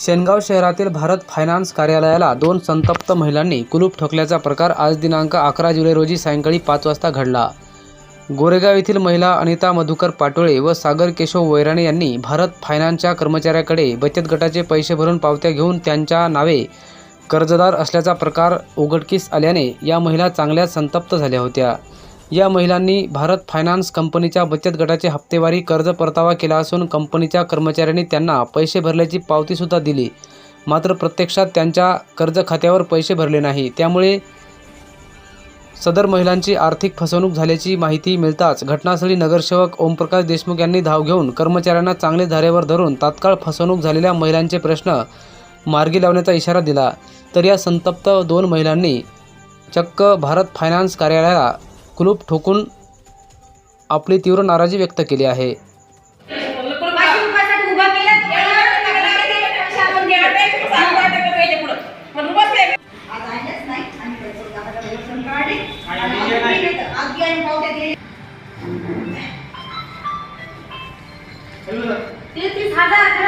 शेनगाव शहरातील भारत फायनान्स कार्यालयाला दोन संतप्त महिलांनी कुलूप ठोकल्याचा प्रकार आज दिनांक अकरा जुलै रोजी सायंकाळी पाच वाजता घडला. गोरेगाव येथील महिला अनिता मधुकर पाटोळे व सागर केशव वैराणे यांनी भारत फायनान्सच्या कर्मचाऱ्याकडे बचत गटाचे पैसे भरून पावत्या घेऊन त्यांच्या नावे कर्जदार असल्याचा प्रकार उघडकीस आल्याने या महिला चांगल्याच संतप्त झाल्या होत्या. या महिलांनी भारत फायनान्स कंपनीच्या बचत गटाचे हप्तेवारी कर्ज परतावा केला असून कंपनीच्या कर्मचाऱ्यांनी त्यांना पैसे भरल्याची पावतीसुद्धा दिली. मात्र प्रत्यक्षात त्यांच्या कर्ज खात्यावर पैसे भरले नाही. त्यामुळे सदर महिलांची आर्थिक फसवणूक झाल्याची माहिती मिळताच घटनास्थळी नगरसेवक ओमप्रकाश देशमुख यांनी धाव घेऊन कर्मचाऱ्यांना चांगले धारेवर धरून तात्काळ फसवणूक झालेल्या महिलांचे प्रश्न मार्गी लावण्याचा इशारा दिला. तर या संतप्त दोन महिलांनी चक्क भारत फायनान्स कार्यालयाला कुलूप ठोकून आपली तीव्र नाराजी व्यक्त केली आहे तीस हजार